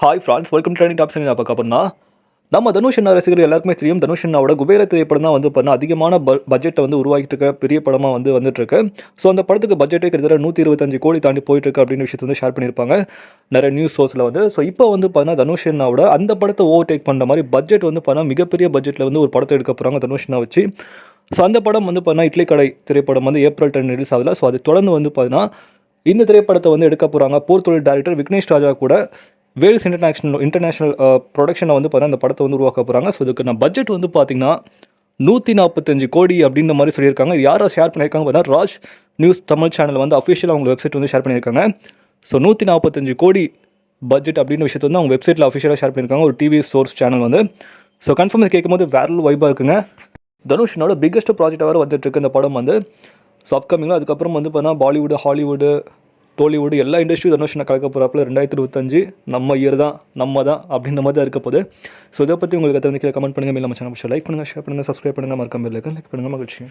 Hi friends welcome training tops நான் பார்க்க போனா நம்ம தனுஷ் அண்ணா ரசிகர்கள் எல்லாருக்குமே தெரியும். தனுஷ் அண்ணாவோட குபேர திரைப்படம் தான் வந்து பண்ண அதிகமான ப பட்ஜெட்டை வந்து உருவாக்கிட்டு இருக்க பெரிய படமாக வந்து வந்துட்டுருக்கு ஸோ அந்த படத்துக்கு பட்ஜெட்டே கிட்டத்தட்ட நூற்றி இருபத்தஞ்சு கோடி தாண்டி போயிட்டுருக்கு அப்படின்னு விஷயத்தை வந்து ஷேர் பண்ணியிருப்பாங்க. நிறைய நியூஸ் சோர்ஸில் வந்து. ஸோ இப்போ வந்து பார்த்தா தனுஷ் அண்ணாவோட அந்த படத்தை ஓவர் டேக் பண்ணுற மாதிரி பட்ஜெட் வந்து பார்த்தா மிகப்பெரிய பட்ஜெட்டில் வந்து ஒரு படத்தை எடுக்க போகிறாங்க தனுஷ் அண்ணா வச்சு. ஸோ அந்த படம் வந்து பார்த்தா இட்லி கடை திரைப்படம் வந்து ஏப்ரல் டென் ரிலீஸ் ஆகல ஸோ அது தொடர்ந்து வந்து பார்த்தீங்கன்னா இந்த திரைப்படத்தை வந்து எடுக்க போகிறாங்க போர்த்தொழில் டேரக்டர் விக்னேஷ் ராஜா கூட வேல்ஸ் இன்டர்நேஷ்னல் இன்டர்நேஷனல் ப்ரொடக்ஷனை வந்து பார்த்தீங்கன்னா இந்த படத்தை வந்து உருவாக்க போகிறாங்க ஸோ இதுக்கு நான் பட்ஜெட் வந்து பார்த்தீங்கன்னா நூற்றி நாற்பத்தஞ்சு கோடி அப்படின்ற மாதிரி சொல்லியிருக்காங்க. இது யாரை ஷேர் பண்ணியிருக்காங்க பார்த்தீங்கன்னா ராஜ் நியூஸ் தமிழ் சேனல் வந்து அஃபிஷியலாக அவங்க வெப்சைட் வந்து ஷேர் பண்ணியிருக்காங்க. ஸோ நூற்றி நாற்பத்தஞ்சு கோடி பட்ஜெட் அப்படின்ற விஷயத்தை வந்து அவங்க வெப்சைட்டில் அஃபிஷியலாக ஷேர் பண்ணியிருக்காங்க. ஒரு டிவி சோர்ஸ் சேனல் வந்து. ஸோ கன்ஃபார்ம் இது கேட்கும்போது வேற வைபாக இருக்குங்க. தனுஷனோட பிக்கஸ்ட் ப்ராஜெக்டாக வேறு வந்துட்டு இருக்கு இந்த படம் வந்து. ஸோ அப்கமிங்கில் அதுக்கப்புறம் வந்து பார்த்தீங்கன்னா பாலிவுட் ஹாலிவுட் டோலிவுட் எல்லா இண்டஸ்ட்ரியும் தனுஷனை கலக்க போகிறாப்புல ரெண்டாயிரத்தி இருபத்தஞ்சு நம்ம இயர் தான் நம்ம தான் அப்படின்ற மாதிரி தான் இருக்க போகுது. ஸோ இதை பற்றி உங்களுக்கு தெரிஞ்சு கீழே கமெண்ட் பண்ணுங்கள் மேலே நம்ம சேனல் லைக் பண்ணுங்கள் ஷேர் பண்ணுங்கள் சப்ஸ்கிரைப் பண்ணுங்கள் மறக்காம லைக் பண்ணுங்கள் மகிழ்ச்சி.